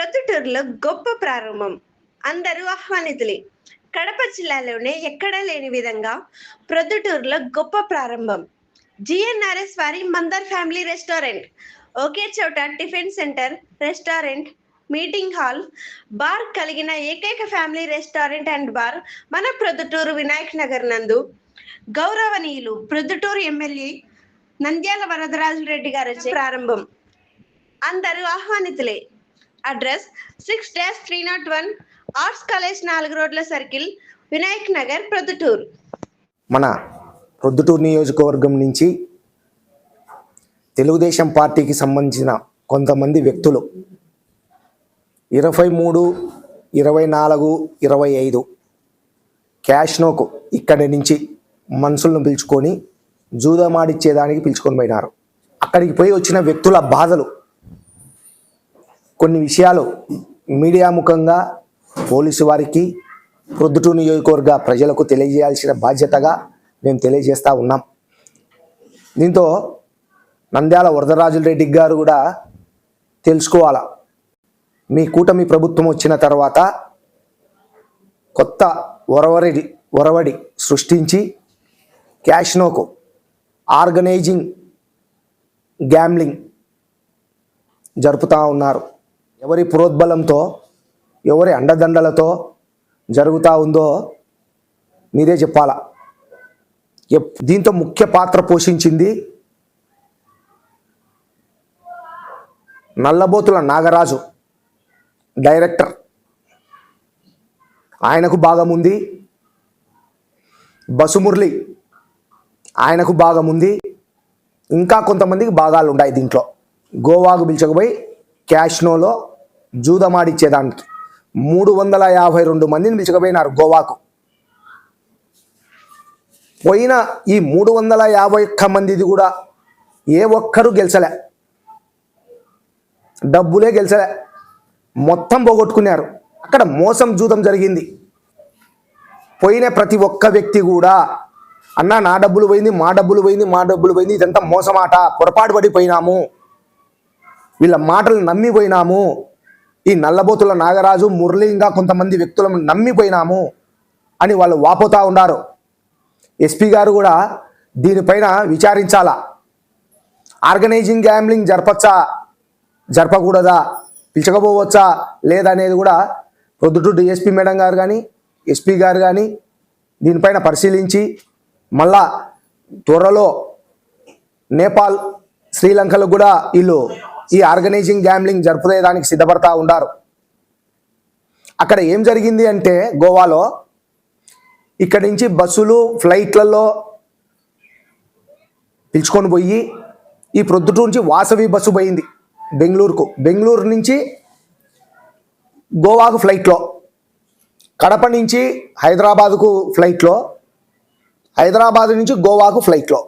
ప్రొద్దుటూరులో గొప్ప ప్రారంభం. అందరూ ఆహ్వానితులే. కడప జిల్లాలోనే ఎక్కడా లేని విధంగా ప్రొద్దుటూరులో గొప్ప ప్రారంభం. జిఎన్ఆర్ఎస్ వారి మందర్ ఫ్యామిలీ రెస్టారెంట్. ఒకే చోట tiffin centre restaurant meeting hall bar కలిగిన ఏకైక ఫ్యామిలీ రెస్టారెంట్ అండ్ బార్ మన ప్రొద్దుటూరు వినాయక్ నగర్ నందు. గౌరవనీయులు ప్రొద్దుటూరు ఎమ్మెల్యే నంద్యాల వరదరాజు రెడ్డి గారు ప్రారంభం. అందరూ ఆహ్వానితులే. Address six dash three not one arts college నాలుగు రోడ్ల సర్కిల్ వినాయక్ నగర్ ప్రొద్దుటూరు. మన ప్రొద్దుటూరు నియోజకవర్గం నుంచి తెలుగుదేశం పార్టీకి సంబంధించిన కొంతమంది వ్యక్తులు ఇరవై మూడు ఇరవై నాలుగు ఇరవై ఐదు క్యాష్నోకు ఇక్కడి నుంచి మనుషులను పిలుచుకొని జూదమాడిచ్చేదానికి పిలుచుకొని పోయినారు. అక్కడికి పోయి వచ్చిన వ్యక్తుల బాధలు కొన్ని విషయాలు మీడియా ముఖంగా పోలీసు వారికి ప్రొద్దుటూరు నియోజకవర్గ ప్రజలకు తెలియజేయాల్సిన బాధ్యతగా మేము తెలియజేస్తూ ఉన్నాం. దీంతో నంద్యాల వరదరాజుల రెడ్డి గారు కూడా తెలుసుకోవాలా? మీ కూటమి ప్రభుత్వం వచ్చిన తర్వాత కొత్త ఒరవడి ఒరవడి సృష్టించి క్యాష్నోకు ఆర్గనైజింగ్ గ్యామ్లింగ్ జరుపుతూ ఉన్నారు. ఎవరి ప్రోద్బలంతో ఎవరి అండదండలతో జరుగుతూ ఉందో మీరే చెప్పాలా? ఎప్- దీంతో ముఖ్య పాత్ర పోషించింది నల్లబోతుల నాగరాజు డైరెక్టర్. ఆయనకు భాగం ఉంది బసుమురళి. ఆయనకు భాగం ఉంది. ఇంకా కొంతమందికి భాగాలు ఉన్నాయి దీంట్లో. గోవాకు పిలిచకపోయి క్యాష్నోలో జూదమాడిచ్చేదానికి. మూడు వందల యాభై రెండు మందిని పిలుచుకుపోయినారు గోవాకు. పోయిన ఈ మూడు వందల యాభై ఒక్క మందిది కూడా ఏ ఒక్కరు గెలిచలే. డబ్బులే గెలిచలే. మొత్తం పోగొట్టుకున్నారు. అక్కడ మోసం జూదం జరిగింది. పోయిన ప్రతి ఒక్క వ్యక్తి కూడా అన్న నా డబ్బులు పోయింది మా డబ్బులు పోయింది మా డబ్బులు పోయింది ఇదంతా మోసమాట పొరపాటు పడిపోయినాము. వీళ్ళ మాటలు నమ్మిపోయినాము. ఈ నల్లబోతుల నాగరాజు మురళి ఇంకా కొంతమంది వ్యక్తులను నమ్మిపోయినాము అని వాళ్ళు వాపోతా ఉన్నారు. ఎస్పీ గారు కూడా దీనిపైన విచారించాలా? Organising gambling జరపచ్చా? జరపకూడదా? పిలుచకపోవచ్చా? లేదా అనేది కూడా ప్రొద్దుటూరు డిఎస్పీ మేడం గారు కానీ ఎస్పీ గారు కానీ దీనిపైన పరిశీలించి మళ్ళా త్వరలో నేపాల్ శ్రీలంకలకు కూడా వీళ్ళు ఈ ఆర్గనైజింగ్ గ్యాంబ్లింగ్ జరుపుదేదానికి సిద్ధపడతా ఉన్నారు అక్కడ ఏం జరిగింది అంటే గోవాలో ఇక్కడి నుంచి బస్సులు ఫ్లైట్లలో పిలుచుకొని పోయి ఈ ప్రొద్దుటూరు నుంచి వాసవి బస్సు పోయింది బెంగళూరుకు. బెంగళూరు నుంచి గోవాకు ఫ్లైట్లో కడప నుంచి హైదరాబాదుకు ఫ్లైట్లో హైదరాబాద్ నుంచి గోవాకు ఫ్లైట్లో.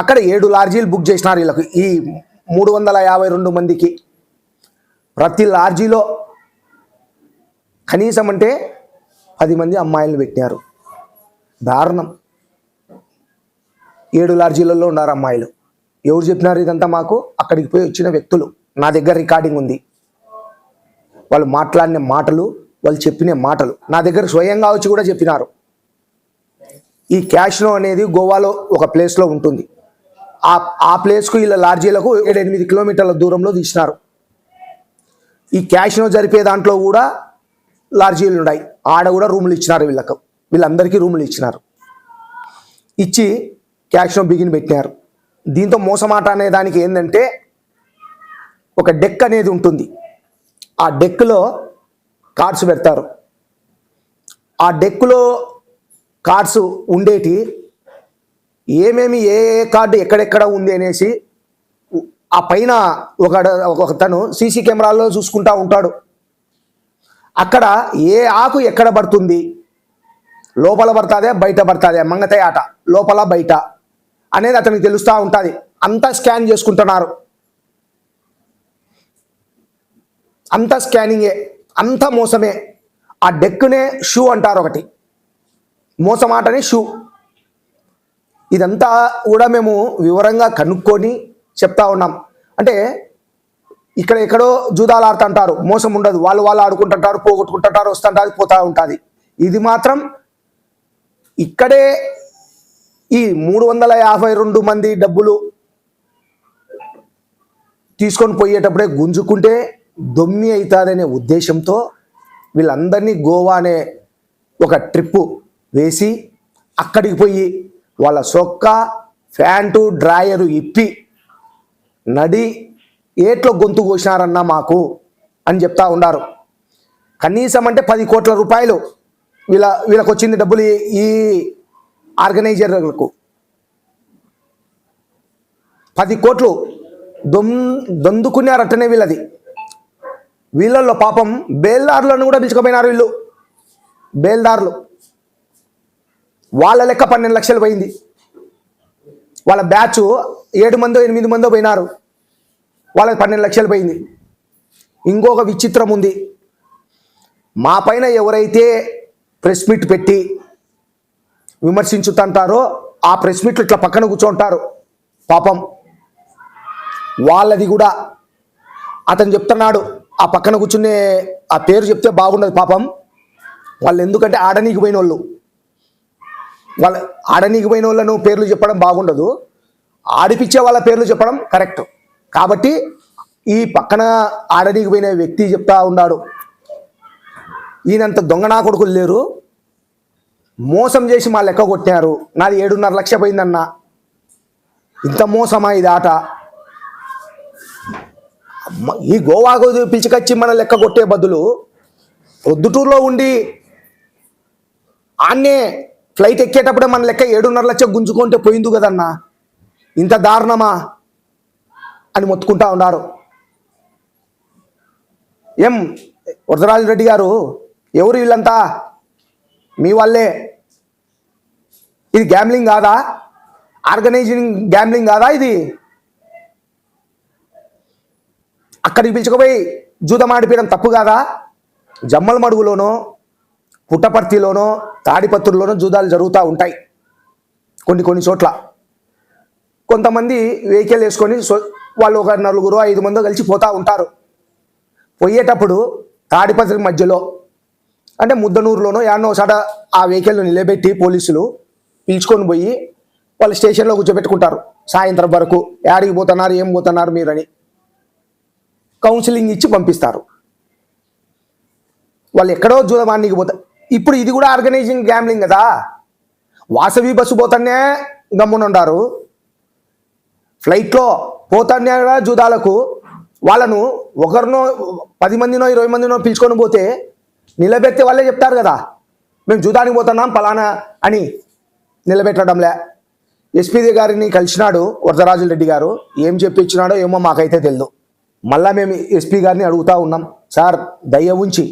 అక్కడ ఏడు లార్జీలు బుక్ చేసినారు వీళ్ళకి. ఈ మూడు వందల యాభై రెండు మందికి. ప్రతి లార్జీలో కనీసం అంటే పది మంది అమ్మాయిలను పెట్టినారు. దారుణం. ఏడు లార్జీలలో ఉన్నారు అమ్మాయిలు. ఎవరు చెప్పినారు ఇదంతా మాకు? అక్కడికి పోయి వచ్చిన వ్యక్తులు. నా దగ్గర రికార్డింగ్ ఉంది. వాళ్ళు మాట్లాడిన మాటలు వాళ్ళు చెప్పిన మాటలు. నా దగ్గర స్వయంగా వచ్చి కూడా చెప్పినారు. ఈ క్యాష్నో అనేది గోవాలో ఒక ప్లేస్లో ఉంటుంది. ఆ ఆ ప్లేస్కు వీళ్ళ లార్జీలకు ఏడు ఎనిమిది కిలోమీటర్ల దూరంలో తీసినారు. ఈ క్యాష్నో జరిపే దాంట్లో కూడా లార్జీలు ఉన్నాయి. ఆడ కూడా రూములు ఇచ్చినారు వీళ్ళకు. వీళ్ళందరికీ రూములు ఇచ్చినారు. ఇచ్చి క్యాష్నో బిగిన్ పెట్టినారు. దీంతో మోసమాట అనే దానికి ఏంటంటే ఒక డెక్ అనేది ఉంటుంది. ఆ డెక్లో కార్డ్స్ పెడతారు. ఆ డెక్లో కార్డ్స్ ఉండేటి ఏమేమి ఏ ఏ కార్డు ఎక్కడెక్కడ ఉంది అనేసి ఆ పైన ఒక ఒక తను సీసీ కెమెరాల్లో చూసుకుంటా ఉంటాడు. అక్కడ ఏ ఆకు ఎక్కడ పడుతుంది? లోపల పడుతుందే బయట పడుతుందే? మంగతాయి ఆట. లోపల బయట అనేది అతనికి తెలుస్తూ ఉంటుంది. అంతా స్కాన్ చేసుకుంటున్నారు. అంత స్కానింగే. అంత మోసమే. ఆ డెక్నే షూ అంటారు ఒకటి. మోసమాటనే షూ. ఇదంతా కూడా మేము వివరంగా కనుక్కొని చెప్తా ఉన్నాం. అంటే ఇక్కడ ఎక్కడో జూదాలు ఆడుతుంటారు మోసం ఉండదు. వాళ్ళు వాళ్ళు ఆడుకుంటుంటారు పోగొట్టుకుంటుంటారు వస్తుంటారు పోతూ ఉంటుంది. ఇది మాత్రం ఇక్కడే ఈ మూడు వందల యాభై రెండు మంది డబ్బులు తీసుకొని పోయేటప్పుడే గుంజుకుంటే దొమ్మి అవుతుందనే ఉద్దేశంతో వీళ్ళందరినీ గోవా అనే ఒక ట్రిప్పు వేసి అక్కడికి పోయి వాళ్ళ సొక్క ఫ్యాంటు డ్రాయరు ఇప్పి నడి ఏట్లో గొంతు కోసినారన్నా మాకు అని చెప్తా ఉన్నారు కనీసం అంటే పది కోట్ల రూపాయలు వీళ్ళ వీళ్ళకి వచ్చింది డబ్బులు ఈ- ఈ ఆర్గనైజర్లకు. పది కోట్లు దొమ్ దొందుకున్నారట్టనే వీళ్ళది. వీళ్ళల్లో పాపం బేల్దారులను కూడా పిలుచుకుపోయినారు వీళ్ళు. బేల్దారులు. వాళ్ళ లెక్క పన్నెండు లక్షలు పోయింది. వాళ్ళ బ్యాచ్ ఏడు మందో ఎనిమిది మందో పోయినారు. వాళ్ళకి పన్నెండు లక్షలు పోయింది. ఇంకొక విచిత్రం ఉంది. మా పైన ఎవరైతే ప్రెస్ మీట్ పెట్టి విమర్శించుతుంటారో ఆ ప్రెస్ మీట్లు ఇట్లా పక్కన కూర్చోంటారు. పాపం వాళ్ళది కూడా అతను చెప్తున్నాడు. ఆ పక్కన కూర్చునే ఆ పేరు చెప్తే బాగుండదు పాపం. వాళ్ళు ఎందుకంటే ఆడనీకి పోయిన వాళ్ళు వాళ్ళ ఆడనీకి పోయిన వాళ్ళను పేర్లు చెప్పడం బాగుండదు. ఆడిపించే వాళ్ళ పేర్లు చెప్పడం కరెక్ట్. కాబట్టి ఈ పక్కన ఆడనీకి పోయిన వ్యక్తి చెప్తా ఉన్నాడు. ఈయనంత దొంగ నా కొడుకులు లేరు. మోసం చేసి మా లెక్క కొట్టారు. నాది ఏడున్నర లక్ష పోయిందన్న. ఇంత మోసమా ఇది ఆట? ఈ గోవాకు పిలిచికొచ్చి మన లెక్క కొట్టే బదులు ప్రొద్దుటూరులో ఉండి ఆన్నే ఫ్లైట్ ఎక్కేటప్పుడే మన లెక్క ఏడున్నర లక్ష గుంజుకుంటే పోయింది కదన్నా? ఇంత దారుణమా? అని మొత్తుకుంటా ఉన్నారు. ఏం వరదరాజు రెడ్డి గారు ఎవరు వీళ్ళంతా? మీ వాళ్ళే. ఇది గ్యామ్లింగ్ కాదా? ఆర్గనైజింగ్ గ్యామ్లింగ్ కాదా ఇది? అక్కడికి పిలుచుకుపోయి జూదం ఆడిపించడం తప్పు కాదా? జమ్మల మడుగులోనో పుట్టపర్తిలోనో తాడిపత్రులోనో జూదాలు జరుగుతూ ఉంటాయి. కొన్ని కొన్ని చోట్ల. కొంతమంది వెహికల్ వేసుకొని వాళ్ళు ఒక నలుగురు ఐదు మందో కలిసి పోతూ ఉంటారు. పోయేటప్పుడు తాడిపత్రి మధ్యలో అంటే ముద్దనూరులోనో యాడనో ఒకసాట ఆ వెహికల్ను నిలబెట్టి పోలీసులు పిలుచుకొని పోయి వాళ్ళు స్టేషన్లో కూర్చోబెట్టుకుంటారు. సాయంత్రం వరకు యాడికి పోతున్నారు ఏం పోతున్నారు మీరని. కౌన్సిలింగ్ ఇచ్చి పంపిస్తారు. వాళ్ళు ఎక్కడో జూదమానికి పోతారు ఇప్పుడు ఇది కూడా ఆర్గనైజింగ్ గ్యామ్లింగ్ కదా. వాసవి బస్సు పోతానే గమ్మునుండారు ఫ్లైట్లో పోతానే జూదాలకు. వాళ్ళను ఒకరినో పది మందినో ఇరవై మందినో పిలుచుకొని పోతే నిలబెట్టే వాళ్ళే చెప్తారు కదా. మేము జూదానికి పోతున్నాం పలానా అని నిలబెట్టడంలే. ఎస్పీ గారిని కలిసినాడు వరదరాజుల రెడ్డి గారు. ఏం చెప్పించినాడో ఏమో మాకైతే తెలియదు మళ్ళా మేము ఎస్పీ గారిని అడుగుతా ఉన్నాం. సార్ దయ ఉంచి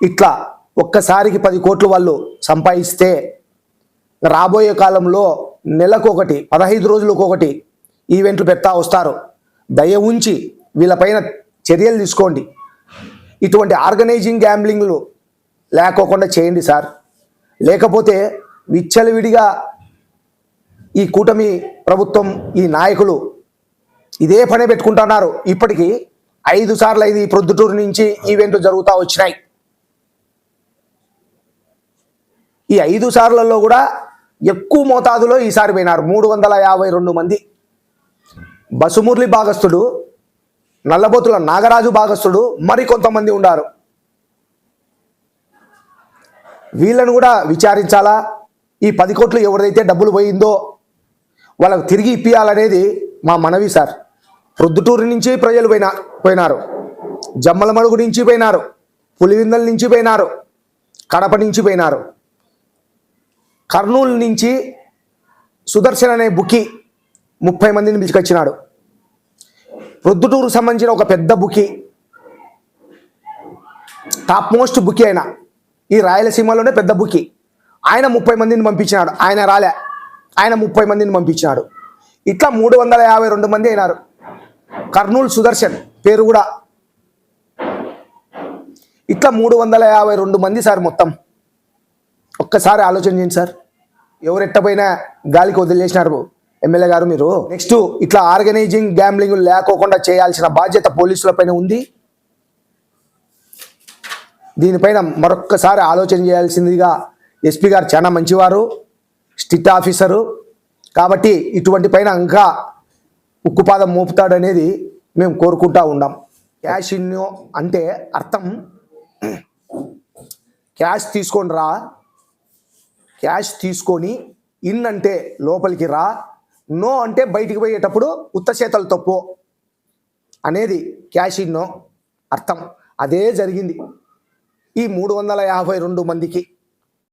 ఇట్లా ఒక్కసారికి పది కోట్లు వాళ్ళు సంపాదిస్తే రాబోయే కాలంలో నెలకు ఒకటి పదహైదు రోజులకు ఒకటి ఈవెంట్లు పెడతా వస్తారు. దయ ఉంచి వీళ్ళపైన చర్యలు తీసుకోండి. ఇటువంటి ఆర్గనైజింగ్ గ్యాంబ్లింగ్లు లేకోకుండా చేయండి సార్. లేకపోతే విచ్చలవిడిగా ఈ కూటమి ప్రభుత్వం ఈ నాయకులు ఇదే పనే పెట్టుకుంటున్నారు. ఇప్పటికీ ఐదు సార్లు ఐదు ఈ ప్రొద్దుటూరు నుంచి ఈవెంట్లు జరుగుతూ వచ్చినాయి. ఈ ఐదు సార్లలో కూడా ఎక్కువ మోతాదులో ఈసారి పోయినారు. మూడు వందల యాభై రెండు మంది. బసుమురళి భాగస్థుడు నల్లబోతుల నాగరాజు భాగస్థుడు మరి కొంతమంది ఉన్నారు వీళ్ళను కూడా విచారించాలా? ఈ పది కోట్లు ఎవరైతే డబ్బులు పోయిందో వాళ్ళకు తిరిగి ఇప్పియాలనేది మా మనవి సార్. ప్రొద్దుటూరు నుంచి ప్రజలు పోయినా పోయినారు. జమ్మలమడుగు నుంచి పోయినారు. పులివిందల నుంచి పోయినారు. కడప నుంచి పోయినారు. కర్నూలు నుంచి సుదర్శన్ అనే బుకి ముప్పై మందిని పిలుచుకొచ్చినాడు. ప్రొద్దుటూరుకు సంబంధించిన ఒక పెద్ద బుకి టాప్ మోస్ట్ బుకి ఆయన ఈ రాయలసీమలోనే పెద్ద బుకి. ఆయన ముప్పై మందిని పంపించినాడు. ఆయన రాలే. ఆయన ముప్పై మందిని పంపించినాడు. ఇట్లా మూడు వందల యాభై రెండు మంది అయినారు. కర్నూలు సుదర్శన్ పేరు కూడా. ఇట్లా మూడు వందల యాభై రెండు మంది సార్ మొత్తం. ఒక్కసారి ఆలోచన చేయండి సార్. ఎవరు ఎట్టపోయినా గాలికి వదిలేసినారు ఎమ్మెల్యే గారు మీరు. నెక్స్ట్ ఇట్లా ఆర్గనైజింగ్ గ్యాంబ్లింగ్ లేకోకుండా చేయాల్సిన బాధ్యత పోలీసులపైన ఉంది. దీనిపైన మరొక్కసారి ఆలోచన చేయాల్సిందిగా ఎస్పీ గారు చాలా మంచివారు స్ట్రిక్ట్ ఆఫీసరు. కాబట్టి ఇటువంటి పైన ఇంకా ఉక్కుపాదం మోపుతాడనేది మేము కోరుకుంటా ఉన్నాం. క్యాష్ ఇన్నో అంటే అర్థం. క్యాష్ తీసుకొని రా. క్యాష్ తీసుకొని ఇన్ అంటే లోపలికి రా నో అంటే బయటికి పోయేటప్పుడు ఉత్త చేతలు తప్పు అనేది క్యాష్ ఇన్నో అర్థం. అదే జరిగింది. ఈ మూడు వందల యాభై రెండు మందికి